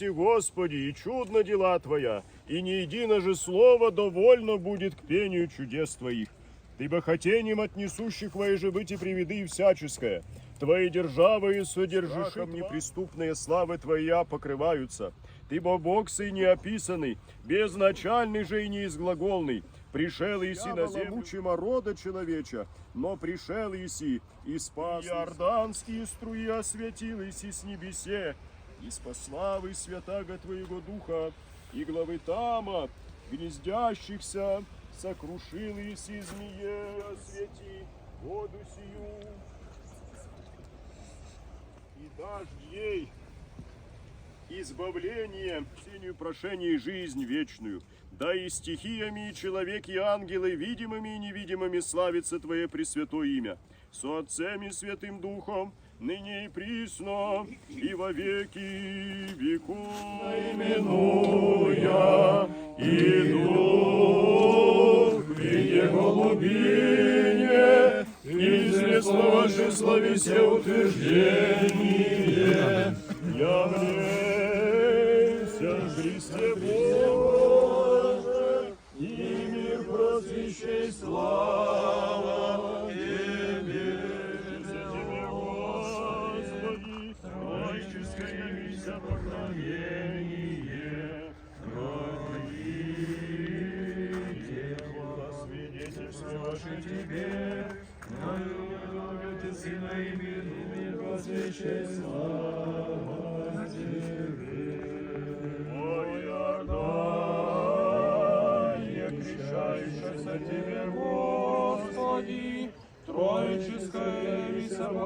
Иси, Господи, и чудно дела Твоя, и не едино же слово довольно будет к пению чудес Твоих. Ты бы хотением от несущих Твои же быть и приведы и всяческое. Твои державы и содержишем неприступные славы Твоя покрываются. Ты бо Бог сый неописанный, безначальный же и неизглаголный. Пришел Иси на землю рода человеча, но пришел Иси и спас. Иорданские струи осветил Иси с небесе, и спаславы святаго Твоего Духа, и главы Тама, гнездящихся, сокрушил Иси змее, освети воду сию, и дашь ей избавление, сению прошение и жизнь вечную. Да и стихиями, и человек, и ангелы, видимыми и невидимыми, славится Твое Пресвятое имя. Со Отцем и Святым Духом, ныне и присно, и во веки веков. Именуя, и в виде голубине, из лесного же слависе утверждение.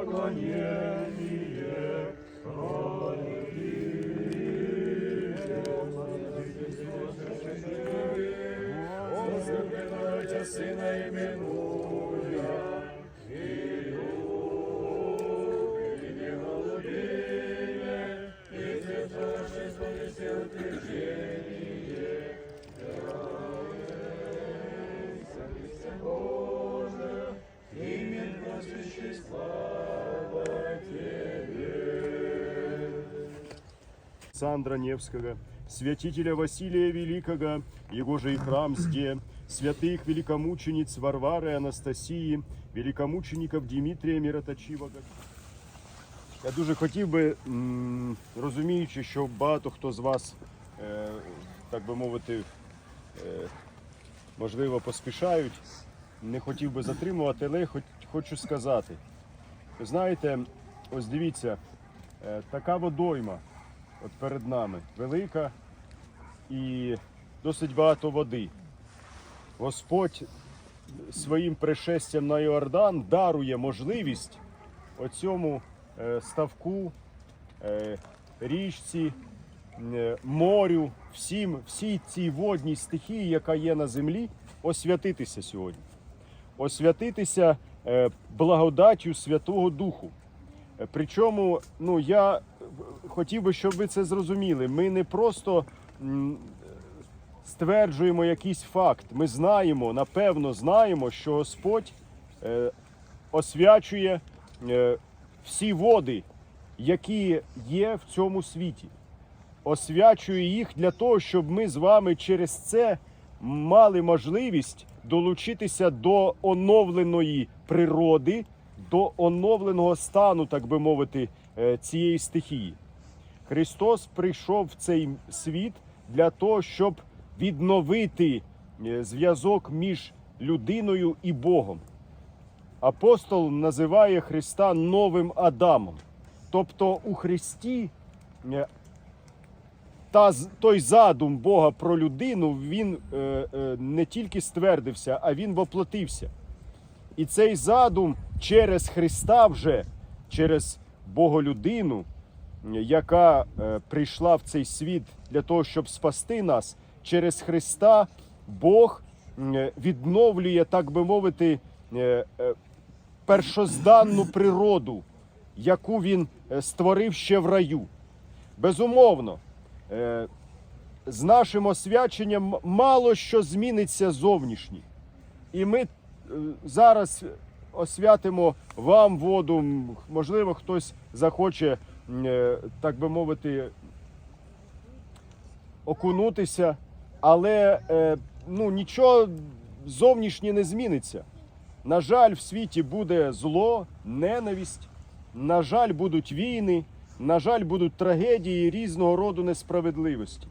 Поклонение. Господи, Сына именуя, Александра Невского, святителя Василия Великого, его же и храм зде, святых великомучениц Варвары Анастасії, великомучеників Дмитрія Мироточивого. Я дуже хотів би, розуміючи, що багато хто з вас, е, так би мовити, е, можливо, поспішають, не хотів би затримувати, але хочу сказати. Знаєте, ось дивіться, е, така водойма от перед нами велика і досить багато води. Господь своїм пришестям на Йордан дарує можливість оцьому е, ставку, е, річці, морю, всім, всій цій водній стихії, яка є на землі, освятитися сьогодні. Освятитися благодаттю Святого Духу. Е, Причому, ну я е, хотів би, щоб ви це зрозуміли. Ми не просто стверджуємо якийсь факт. Ми знаємо, напевно, знаємо, що Господь е, освячує е, всі води, які є в цьому світі. Освячує їх для того, щоб ми з вами через це мали можливість долучитися до оновленої природи, до оновленого стану, так би мовити, е, цієї стихії. Христос прийшов в цей світ для того, щоб відновити е, зв'язок між людиною і Богом. Апостол називає Христа новим Адамом. Тобто у Христі е, та, той задум Бога про людину, він е, е, не тільки ствердився, а він воплотився. І цей задум через Христа вже, через Боголюдину, яка е, прийшла в цей світ для того, щоб спасти нас, через Христа Бог е, відновлює, так би мовити, е, е, першозданну природу, яку він е, створив ще в раю. Безумовно, з нашим освяченням мало що зміниться зовнішнє. І ми е, зараз освятимо вам воду. Можливо, хтось захоче, е, так би мовити, окунутися, але е, ну, нічого зовнішнє не зміниться. На жаль, в світі буде зло, ненависть, на жаль, будуть війни, на жаль, будуть трагедії різного роду несправедливості.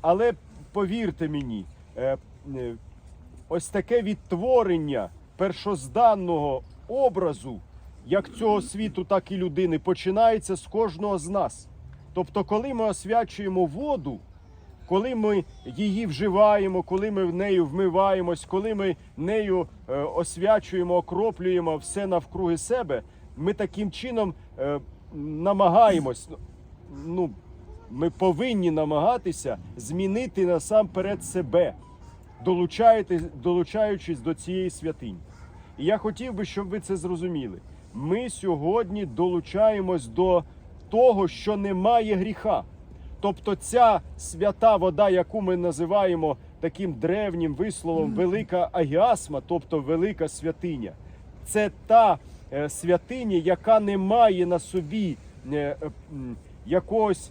Але повірте мені, е, е, ось таке відтворення першозданного образу, як цього світу, так і людини, починається з кожного з нас. Тобто, коли ми освячуємо воду, коли ми її вживаємо, коли ми в нею вмиваємось, коли ми нею е, освячуємо, окроплюємо все навкруги себе, ми таким чином намагаємось. Ну, ми повинні намагатися змінити насамперед себе, долучаючись до цієї святині. І я хотів би, щоб ви це зрозуміли. Ми сьогодні долучаємось до того, що немає гріха. Тобто ця свята вода, яку ми називаємо таким древнім висловом велика агіасма, тобто велика святиня, це та е, святиня, яка не має на собі е, е, якогось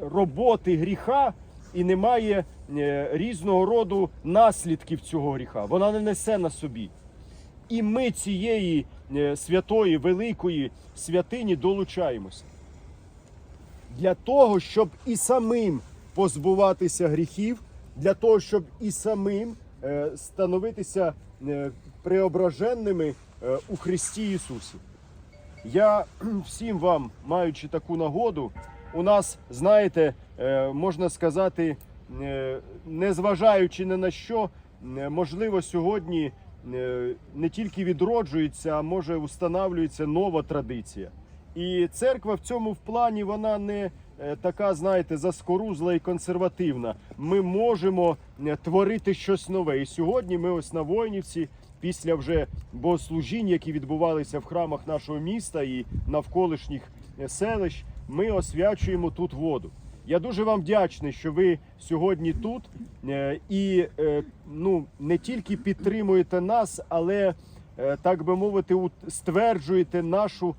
роботи гріха і немає е, різного роду наслідків цього гріха. Вона не несе на собі. І ми цієї святої великої святині долучаємося для того, щоб і самим позбуватися гріхів, для того, щоб і самим становитися преображенними е, у Христі Ісусі. Я всім вам, маючи таку нагоду, у нас, знаєте, е, можна сказати, е, незважаючи ні на що, можливо, сьогодні не тільки відроджується, а може устанавлюється нова традиція. І церква в цьому в плані вона не така, знаєте, заскорузла і консервативна. Ми можемо творити щось нове. І сьогодні ми ось на Войнівці, після вже богослужінь, які відбувалися в храмах нашого міста і навколишніх е, селищ, ми освячуємо тут воду. Я дуже вам вдячний, що ви сьогодні тут е, і е, ну, не тільки підтримуєте нас, але так би мовити, стверджуєте нашу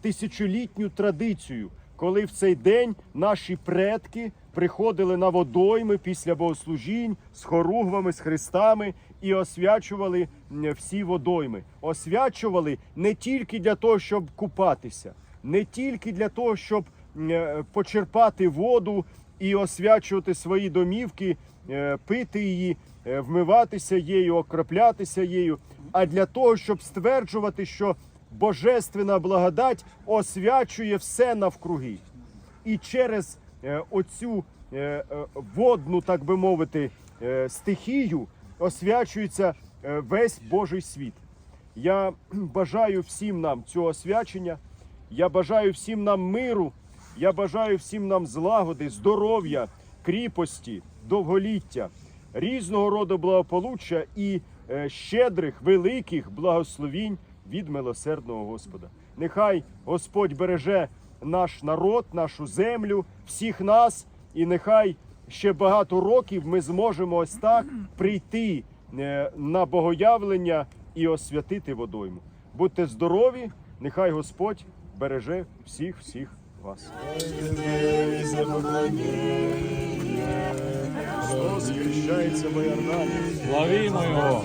тисячолітню традицію, коли в цей день наші предки приходили на водойми після богослужінь з хоругвами, з хрестами і освячували всі водойми. Освячували не тільки для того, щоб купатися, не тільки для того, щоб е, почерпати воду і освячувати свої домівки, е, пити її, е, вмиватися їю, окроплятися їю, а для того, щоб стверджувати, що божественна благодать освячує все навкруги. І через е, оцю е, е, водну, так би мовити, стихію освячується весь Божий світ. Я бажаю всім нам цього освячення. Я бажаю всім нам миру. Я бажаю всім нам злагоди, здоров'я, кріпості, довголіття, різного роду благополуччя і щедрих, великих благословінь від милосердного Господа. Нехай Господь береже наш народ, нашу землю, всіх нас, і нехай ще багато років ми зможемо ось так прийти е, на богоявлення і освятити водойму. Будьте здорові, нехай Господь береже всіх всіх вас. Христос Іордані. Славімо його!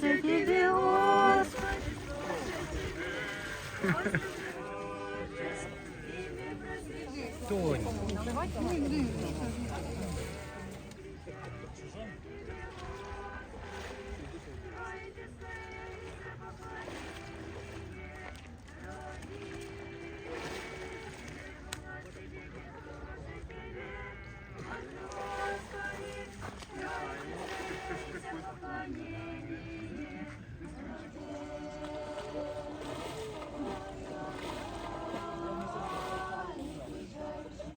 серце тобі, Господи, Тонь.